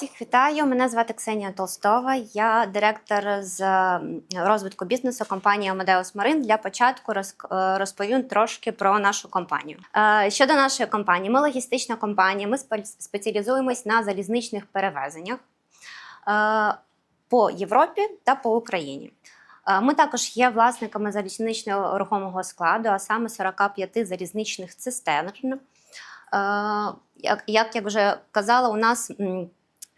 Всіх вітаю. Мене звати Ксенія Толстова. Я директор з розвитку бізнесу компанії Amadeus Marine. Для початку е, розповім трошки про нашу компанію. Е, Щодо нашої компанії, ми логістична компанія. Ми спеціалізуємось на залізничних перевезеннях е, по Європі та по Україні. Ми також є власниками залізничного рухомого складу, а саме 45 залізничних цистерн. Як, я вже казала, у нас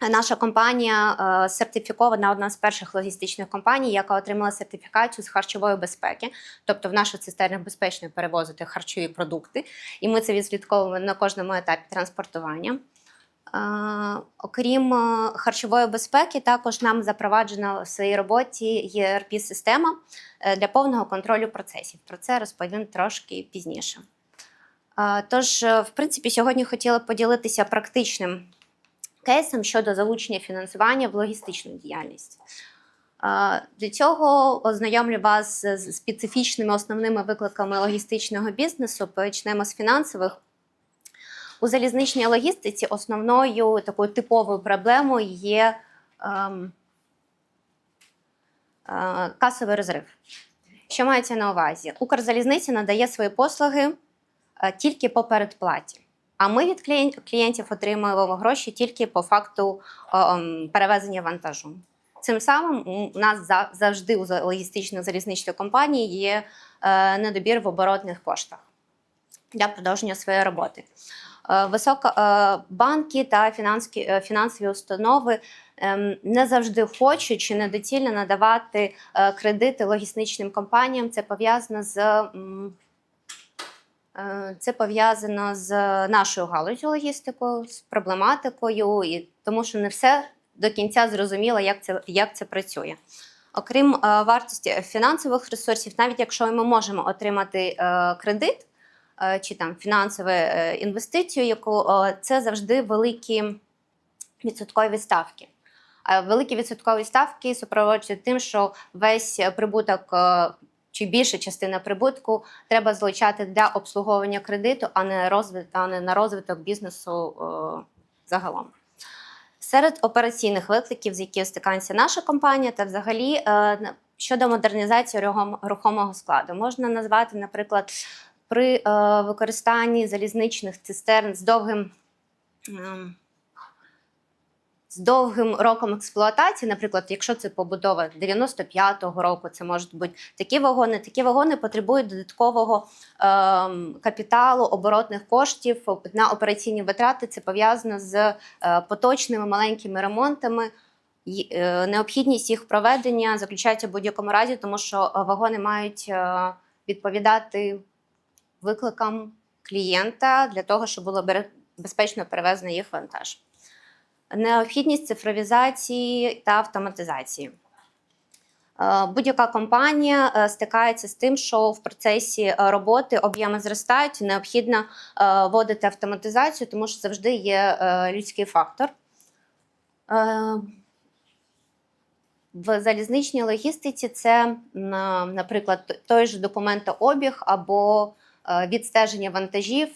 наша компанія е, сертифікована одна з перших логістичних компаній, яка отримала сертифікацію з харчової безпеки. Тобто в нашу цистернах безпечно перевозити харчові продукти, і ми це відслідковуємо на кожному етапі транспортування. Е, Окрім е, харчової безпеки, також нам запроваджена в своїй роботі ERP-система е, для повного контролю процесів. Про це розповім трошки пізніше. Тож, в принципі, сьогодні хотіла поділитися практичним кейсом щодо залучення фінансування в логістичну діяльність. Для цього ознайомлю вас з специфічними основними викликами логістичного бізнесу. Почнемо з фінансових. У залізничній логістиці основною такою типовою проблемою є ем, е, касовий розрив. Що мається на увазі? Укрзалізниця надає свої послуги е, тільки по передплаті. А ми від клієнтів отримуємо гроші тільки по факту ем, перевезення вантажу. Цим самим у нас завжди у логістичних залізничних компаній є е, недобір в оборотних коштах для продовження своєї роботи. Е, Висока е, банки та фінансові, установи ем, не завжди хочуть чи недоцільно надавати кредити логістичним компаніям. Це пов'язано з це пов'язано з нашою галузю логістикою, з проблематикою, і тому що не все до кінця зрозуміло, як це, як це працює. Окрім е, вартості фінансових ресурсів, навіть якщо ми можемо отримати е, кредит е, чи там фінансову е, інвестицію, яку е, це завжди великі відсоткові ставки. А великі відсоткові ставки супроводжуються тим, що весь прибуток е, чи більша частина прибутку треба залучати для обслуговування кредиту, а не розвит, а не на розвиток бізнесу е, загалом. Серед операційних викликів, з якими стикається наша компанія, та взагалі е, щодо модернізації рухомого складу, можна назвати, наприклад, при е, використанні залізничних цистерн з довгим. ем, з довгим роком експлуатації, наприклад, якщо це побудова 95-го року, це можуть бути такі вагони. Такі вагони потребують додаткового ем, капіталу, оборотних коштів на операційні витрати. Це пов'язано з е, поточними маленькими ремонтами. Е, Необхідність їх проведення заключається в будь-якому разі, тому що е, вагони мають е, відповідати викликам клієнта для того, щоб було безпечно перевезено їх вантаж необхідність цифровізації та автоматизації. Е, Будь-яка компанія е, стикається з тим, що в процесі е, роботи об'єми зростають, необхідно вводити автоматизацію, тому що завжди є людський фактор. В залізничній логістиці це, наприклад, той же документообіг або відстеження вантажів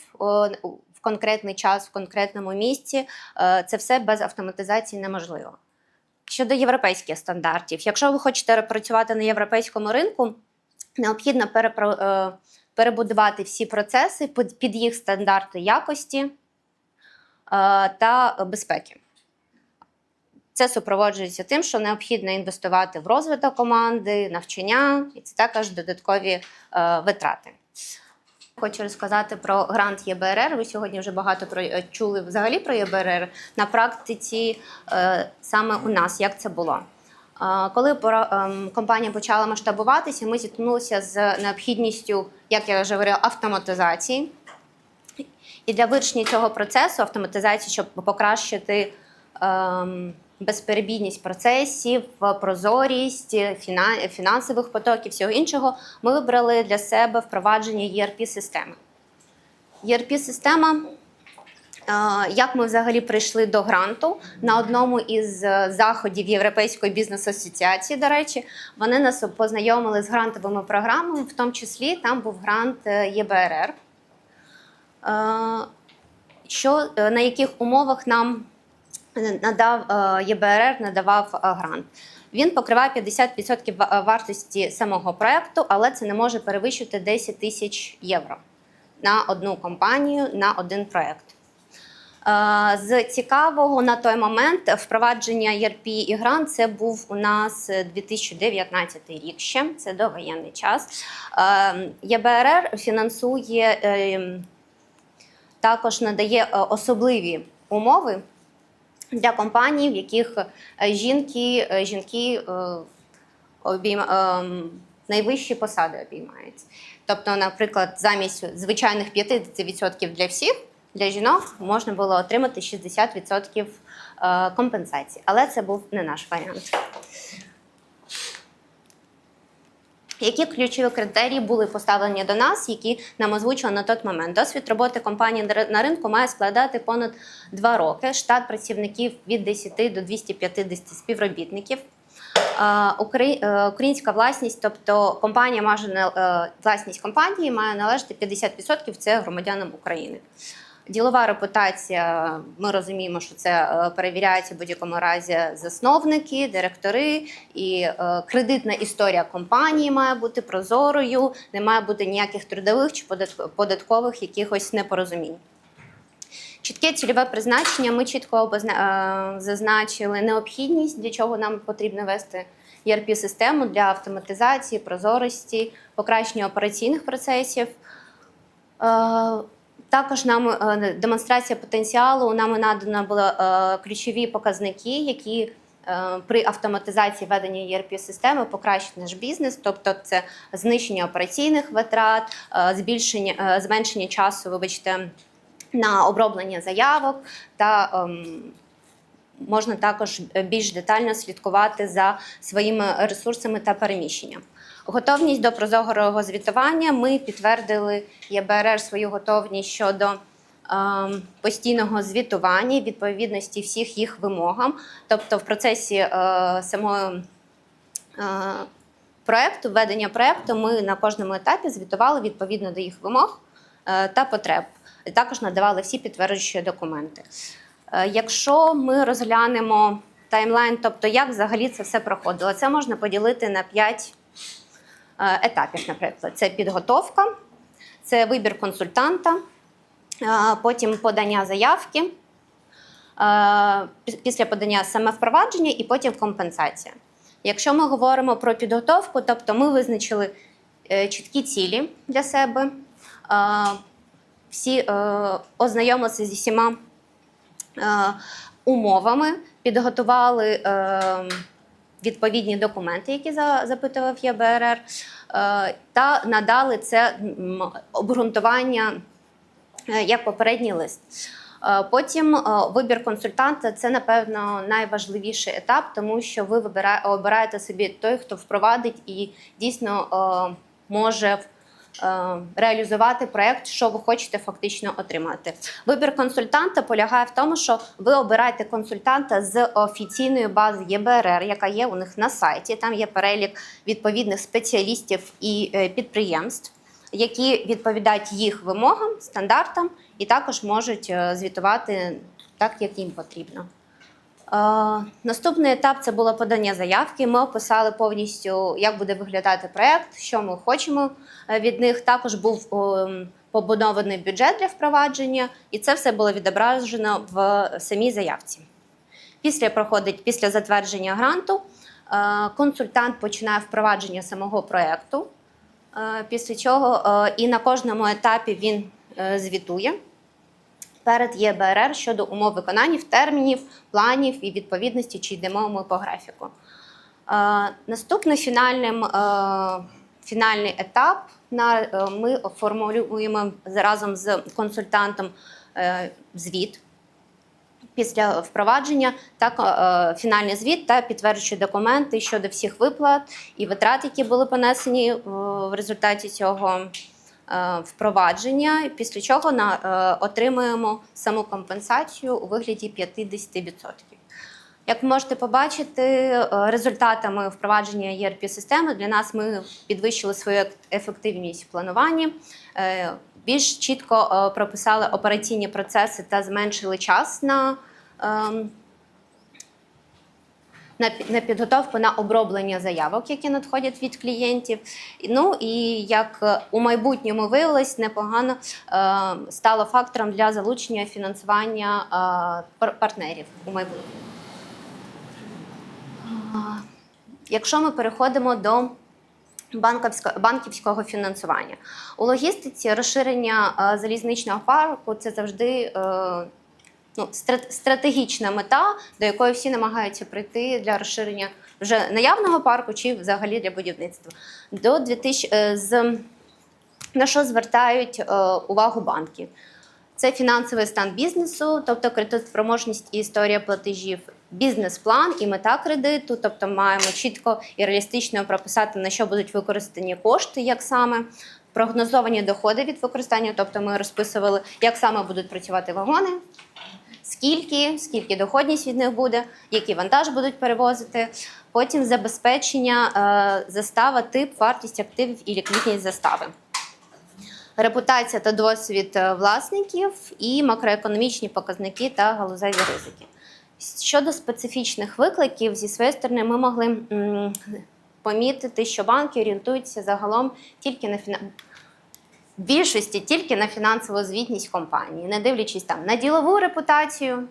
в конкретний час, в конкретному місці. Е, Це все без автоматизації неможливо. Щодо європейських стандартів, якщо ви хочете працювати на європейському ринку, необхідно е, перебудувати всі процеси під їх стандарти якості е, та безпеки. Це супроводжується тим, що необхідно інвестувати в розвиток команди, навчання, і це також додаткові витрати. Хочу розказати про грант ЄБРР. Ви сьогодні вже багато про е, чули взагалі про ЄБРР. На практиці е, саме у нас як це було. Е, Коли ем, компанія почала масштабуватися, ми зіткнулися з необхідністю, як я вже говорила, автоматизації. І для вирішення цього процесу автоматизації, щоб покращити ем, безперебійність процесів, прозорість, фінансових потоків, всього іншого, ми вибрали для себе впровадження ERP-системи. ERP-система, е, як ми взагалі прийшли до гранту на одному із е, заходів Європейської бізнес-асоціації, до речі, вони нас познайомили з грантовими програмами, в тому числі там був грант ЄБРР. Е, Що, на яких умовах нам надав е, ЄБРР надавав е, грант. Він покриває 50% вартості самого проекту, але це не може перевищити 10 тисяч євро на одну компанію на один проект. Е, З цікавого на той момент впровадження ERP і грант це був у нас 2019 рік ще, це довоєнний час. Е, ЄБРР фінансує е, також надає е, особливі умови для компаній, в яких е, жінки, е, жінки е, обійма, найвищі посади обіймають. Тобто, наприклад, замість звичайних 50% для всіх, для жінок можна було отримати 60% е, компенсації. Але це був не наш варіант. Які ключові критерії були поставлені до нас, які нам озвучили на той момент? Досвід роботи компанії на ринку має складати понад 2 роки. Штат працівників від 10 до 250 співробітників. Е, украї- Українська власність, тобто компанія е, власність компанії має належати 50% це громадянам України. Ділова репутація, ми розуміємо, що це е, перевіряється в будь-якому разі засновники, директори, і е, кредитна історія компанії має бути прозорою, не має бути ніяких трудових чи податкових якихось непорозумінь. Чітке цільове призначення. Ми чітко е, зазначили необхідність, для чого нам потрібно вести ERP-систему для автоматизації, прозорості, покращення операційних процесів. Також нам е, демонстрація потенціалу. Нам надано були е, ключові показники, які е, при автоматизації ведення ERP-системи покращать наш бізнес, тобто це знищення операційних витрат, збільшення зменшення часу, вибачте, на оброблення заявок та ем, можна також більш детально слідкувати за своїми ресурсами та переміщенням. Готовність до прозорого звітування. Ми підтвердили ЄБРР свою готовність щодо ем, постійного звітування, відповідності всіх їх вимогам. Тобто, в процесі е, самої е, проекту, ведення проекту, ми на кожному етапі звітували відповідно до їх вимог е, та потреб. І також надавали всі підтверджуючі документи. Е, Якщо ми розглянемо таймлайн, тобто як взагалі це все проходило, це можна поділити на 5 етапів, наприклад. Це підготовка, це вибір консультанта, е, потім подання заявки, е, після подання саме впровадження і потім компенсація. Якщо ми говоримо про підготовку, тобто ми визначили е, чіткі цілі для себе, е, всі е, ознайомилися зі всіма е, умовами, підготували е, відповідні документи, які запитував ЄБРР, е, та надали це обґрунтування е, як попередній лист. Е, Потім вибір консультанта це, напевно, найважливіший етап, тому що ви обираєте собі той, хто впровадить і дійсно може реалізувати проект, що ви хочете фактично отримати. Вибір консультанта полягає в тому, що ви обираєте консультанта з офіційної бази ЄБРР, яка є у них на сайті. Там є перелік відповідних спеціалістів і е, підприємств, які відповідають їх вимогам, стандартам, і також можуть е, звітувати так, як їм потрібно. Наступний етап це було подання заявки. Ми описали повністю, як буде виглядати проект, що ми хочемо е, від них. Також був побудований бюджет для впровадження, і це все було відображено в самій заявці. Після проходить після затвердження гранту, е, консультант починає впровадження самого проекту. Е, Після чого і на кожному етапі він звітує перед ЄБРР щодо умов виконання, термінів, планів і відповідності, чи йдемо ми по графіку. Е, Наступний фінальним, е, фінальний етап на, е, ми формулюємо разом з консультантом е, звіт після впровадження та е, фінальний звіт та підтверджуючі документи щодо всіх виплат і витрат, які були понесені е, в результаті цього впровадження. Після чого на, е, отримуємо саму компенсацію у вигляді 50%. Як ви можете побачити, е, результатами впровадження ERP-системи для нас ми підвищили свою ефективність в плануванні, е, більш чітко е, прописали операційні процеси та зменшили час на ем, на, підготовку на оброблення заявок, які надходять від клієнтів. Ну і як е, у майбутньому виявилось, непогано е, стало фактором для залучення фінансування е, партнерів у майбутньому. Якщо ми переходимо до банківського, фінансування. У логістиці розширення залізничного парку це завжди ну, стра- стратегічна мета, до якої всі намагаються прийти для розширення вже наявного парку чи взагалі для будівництва. До 2000, е, з, на що звертають е, увагу банки? Це фінансовий стан бізнесу, тобто кредитоспроможність і історія платежів, бізнес-план і мета кредиту, тобто маємо чітко і реалістично прописати, на що будуть використані кошти, як саме. Прогнозовані доходи від використання, тобто ми розписували, як саме будуть працювати вагони, скільки, скільки доходність від них буде, які вантаж будуть перевозити. Потім забезпечення е, застава, тип, вартість активів і ліквідність застави репутація та досвід е, власників і макроекономічні показники та галузеві ризики. Щодо специфічних викликів, зі своєї сторони, ми могли помітити, що банки орієнтуються загалом тільки на. В більшості тільки на фінансову звітність компанії, не дивлячись там на ділову репутацію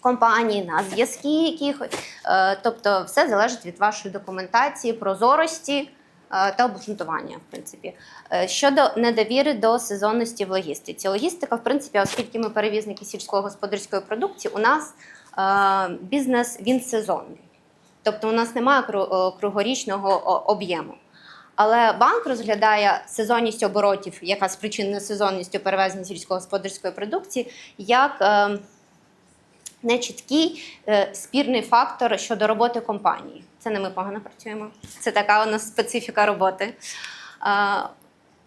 компанії, на зв'язки якихось. Е, Тобто, все залежить від вашої документації, прозорості е, та обґрунтування, в принципі. Е, Щодо недовіри до сезонності в логістиці. Логістика, в принципі, оскільки ми перевізники сільськогосподарської продукції, у нас бізнес він сезонний. Тобто у нас немає кругорічного об'єму. Але банк розглядає сезонність оборотів, яка спричинена сезонністю перевезення сільськогосподарської продукції, як е, нечіткий е, спірний фактор щодо роботи компанії. Це не ми погано працюємо. Це така у нас специфіка роботи. Е,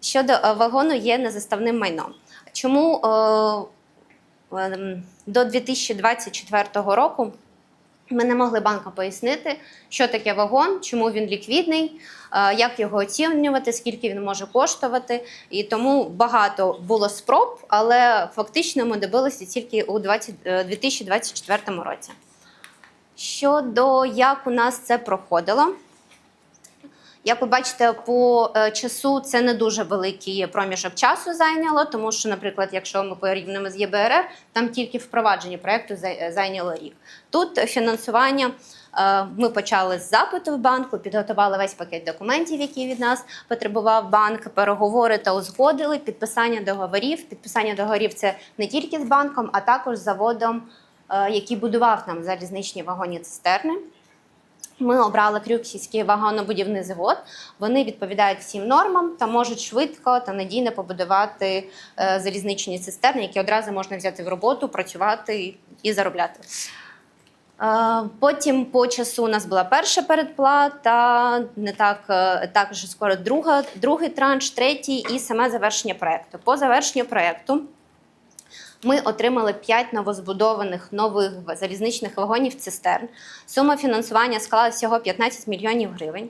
Щодо е, вагону є незаставним майном. Чому е, ем, до 2024 року ми не могли банкам пояснити, що таке вагон, чому він ліквідний, е, як його оцінювати, скільки він може коштувати. І тому багато було спроб, але фактично ми добилися тільки у 20, е, 2024 році. Щодо як у нас це проходило, як ви бачите, по е, часу це не дуже великий проміжок часу зайняло, тому що, наприклад, якщо ми порівняємо з ЄБРР, там тільки впровадження проєкту зай- зайняло рік. Тут фінансування е, ми почали з запиту в банку, підготували весь пакет документів, які від нас потребував банк, переговори та узгодили, підписання договорів. Підписання договорів це не тільки з банком, а також з заводом, е, який будував нам залізничні вагоні цистерни. Ми обрали Крюксівський вагонобудівний завод. Вони відповідають всім нормам та можуть швидко та надійно побудувати е, залізничні цистерни, які одразу можна взяти в роботу, працювати і заробляти. Е, Потім по часу у нас була перша передплата, не так е, також скоро друга, другий транш, третій і саме завершення проекту. По завершенню проекту ми отримали 5 новозбудованих нових залізничних вагонів цистерн. Сума фінансування склала всього 15 мільйонів гривень.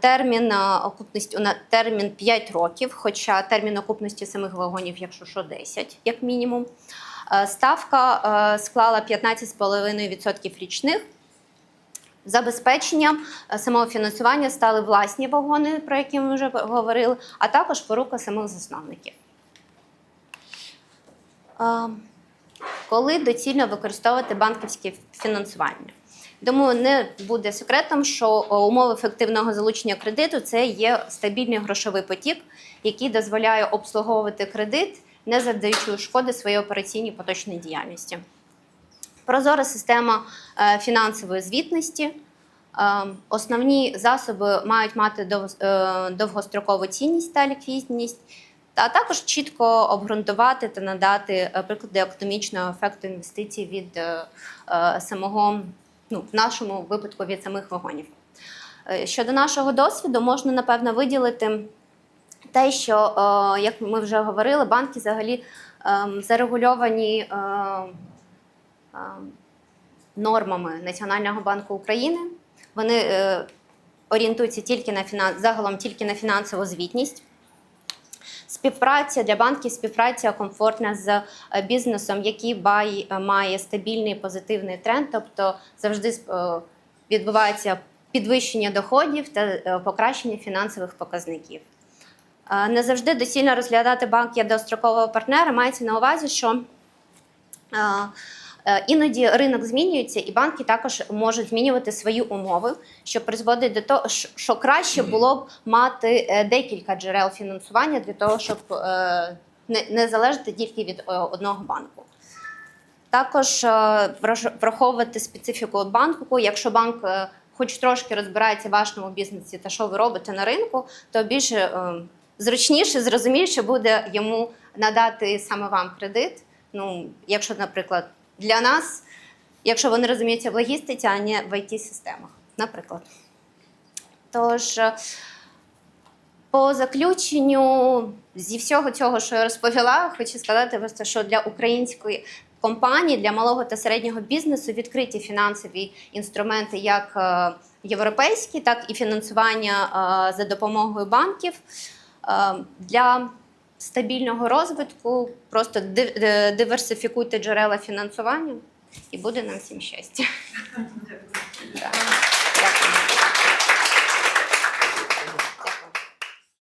Термін окупності термін 5 років, хоча термін окупності самих вагонів, якщо що, 10, як мінімум. Ставка склала 15,5% річних. Забезпеченням самого фінансування стали власні вагони, про які ми вже говорили, а також порука самих засновників. Коли доцільно використовувати банківське фінансування? Думаю, не буде секретом, що е, умови ефективного залучення кредиту це є стабільний грошовий потік, який дозволяє обслуговувати кредит, не завдаючи шкоди своїй операційній поточній діяльності. Прозора система е, фінансової звітності. Е, Основні засоби мають мати довгострокову цінність та ліквідність, а також чітко обґрунтувати та надати е, приклади економічного ефекту інвестицій від е, е, самого, ну, в нашому випадку від самих вагонів. Щодо нашого досвіду, можна напевно виділити те, що, як ми вже говорили, банки взагалі ем, зарегульовані е, е, нормами Національного банку України. Вони орієнтуються тільки на фінанс, загалом тільки на фінансову звітність. Співпраця для банків співпраця комфортна з е, бізнесом, який е, має стабільний позитивний тренд, тобто завжди е, відбувається підвищення доходів та покращення фінансових показників. Не завжди доцільно розглядати банк як дострокового партнера. Мається на увазі, що іноді ринок змінюється, і банки також можуть змінювати свої умови, що призводить до того, що- краще було б мати е, декілька джерел фінансування для того, щоб е, не, залежати тільки від е, одного банку. Також е, враховувати специфіку банку. Якщо банк е, хоч трошки розбирається в вашому бізнесі та що ви робите на ринку, то більше е, зручніше, зрозуміліше буде йому надати саме вам кредит. Ну, якщо, наприклад, для нас, якщо вони розуміються в логістиці, а не в IT-системах, наприклад. Тож, е, по заключенню зі всього цього, що я розповіла, хочу сказати просто, що для української компанії, для малого та середнього бізнесу відкриті фінансові інструменти, як е, європейські, так і фінансування е, за допомогою банків. Для стабільного розвитку, просто е, диверсифікуйте джерела фінансування, і буде нам всім щастя.